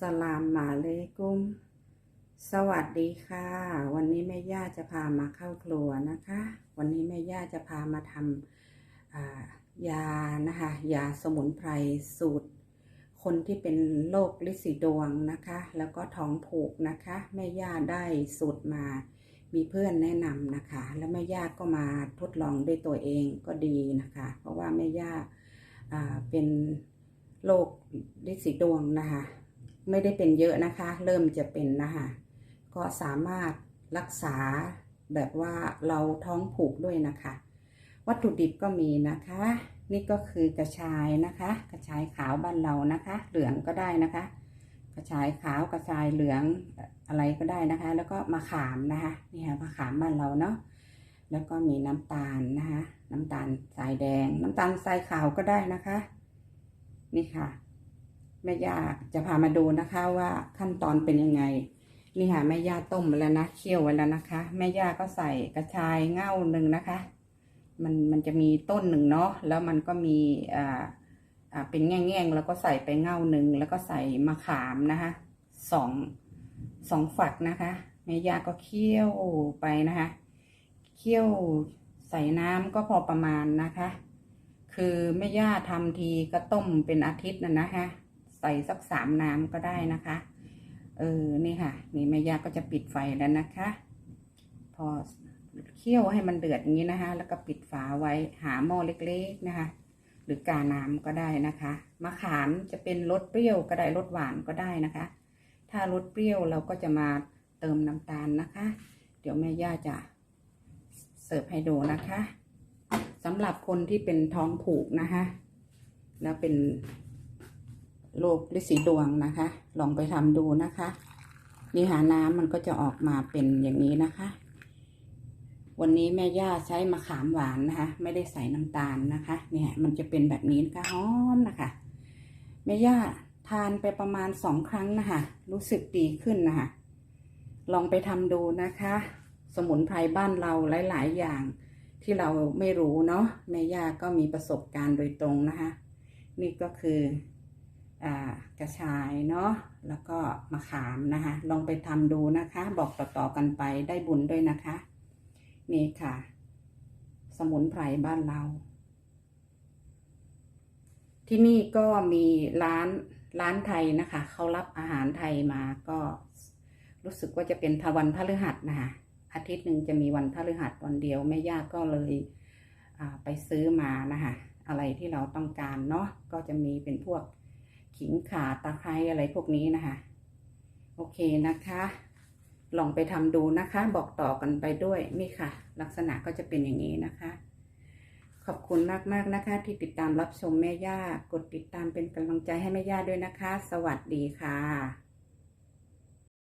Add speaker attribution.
Speaker 1: สลามมาเลกุมสวัสดีค่ะ วันนี้แม่ย่าจะพามาเข้าครัวนะคะ วันนี้แม่ย่าจะพามาทำยานะคะยาสมุนไพรสูตร คนที่เป็นโรคลิสีดวงนะคะ แล้วก็ท้องผูกนะคะ แม่ย่าได้สูตรมา มีเพื่อนแนะนำนะคะ แล้วแม่ย่าก็มาทดลองด้วยตัวเองก็ดีนะคะ เพราะว่าแม่ย่าเป็นโรคลิสีดวงนะคะ ไม่ได้เป็นเยอะนะคะ เริ่มจะเป็นนะคะก็สามารถรักษาแบบว่าเราท้องผูกด้วยนะคะ วัตถุดิบก็มีนะคะ นี่ก็คือกระชายนะคะ กระชายขาวบ้านเรานะคะ เหลืองก็ได้นะคะ กระชายขาวกระชายเหลืองอะไรก็ได้นะคะ แล้วก็มะขามนะคะนี่ค่ะมะขามบ้านเราเนาะแล้วก็มีน้ำตาลนะคะ น้ำตาลทรายแดง น้ำตาลทรายขาวก็ได้นะคะ นี่ค่ะ แม่ย่าจะพามาดูนะคะว่าขั้นตอนเป็นยังไง นี่ค่ะแม่ย่าต้มแล้วนะเคี่ยวไว้แล้วนะคะ แม่ย่าก็ใส่กระชายเง่าหนึ่งนะคะ มันมันจะมีต้นหนึ่งเนาะแล้วมันก็มีอ่าอ่าเป็นแง่งๆแล้วก็ใส่ไปเง่าหนึ่งแล้วก็ใส่มะขามนะคะสองสองฝักนะคะแม่ย่าก็เคี่ยวไปนะคะเคี่ยวใส่น้ำก็พอประมาณนะคะ คือแม่ย่าทำทีก็ต้มเป็นอาทิตย์นะนะคะ ใส่สักสามน้ำก็ได้นะคะ เออ นี่ค่ะ นี่แม่ย่าก็จะปิดไฟแล้วนะคะ พอเคี่ยวให้มันเดือดอย่างนี้นะคะ แล้วก็ปิดฝาไว้หาหม้อเล็กๆนะคะ หรือกาน้ำก็ได้นะคะ มะขามจะเป็นรสเปรี้ยวก็ได้รสหวานก็ได้นะคะ ถ้ารสเปรี้ยวเราก็จะมาเติมน้ำตาลนะคะ เดี๋ยวแม่ย่าจะเสิร์ฟให้ดูนะคะสำหรับคนที่เป็นท้องผูกนะคะ แล้วเป็น โรคฤทธิ์สีดวงนะคะ ลองไปทำดูนะคะ นี่หาน้ำมันก็จะออกมาเป็นอย่างนี้นะคะ วันนี้แม่ย่าใช้มะขามหวานนะคะ ไม่ได้ใส่น้ำตาลนะคะ เนี่ยมันจะเป็นแบบนี้นะคะหอมนะคะแม่ย่าทานไปประมาณสองครั้งนะคะรู้สึกดีขึ้นนะคะลองไปทำดูนะคะ สมุนไพรบ้านเราหลาย ๆ อย่างที่เราไม่รู้เนาะแม่ย่าก็มีประสบการณ์โดยตรงนะคะ นี่ก็คือ กระชายเนาะแล้วก็มะขามนะคะ ลองไปทำดูนะคะ บอกต่อๆกันไปได้บุญด้วยนะคะ นี่ค่ะ สมุนไพรบ้านเรา ที่นี่ก็มีร้านร้านไทยนะคะ เขารับอาหารไทยมาก็รู้สึกว่าจะเป็นทวันพฤหัสนะคะอาทิตย์หนึ่งจะมีวันพฤหัสวันเดียวแม่ย่าก็เลยไปซื้อมานะคะอะไรที่เราต้องการเนาะก็จะมีเป็นพวก ขิงข่าตะไคร้อะไรพวกนี้นะคะ โอเคนะคะ ลองไปทำดูนะคะ บอกต่อกันไปด้วยนี่ค่ะ ลักษณะก็จะเป็นอย่างนี้นะคะ ขอบคุณมากๆนะคะ ที่ติดตามรับชมแม่ย่ากดติดตามเป็นกำลังใจให้แม่ย่าด้วยนะคะ สวัสดีค่ะ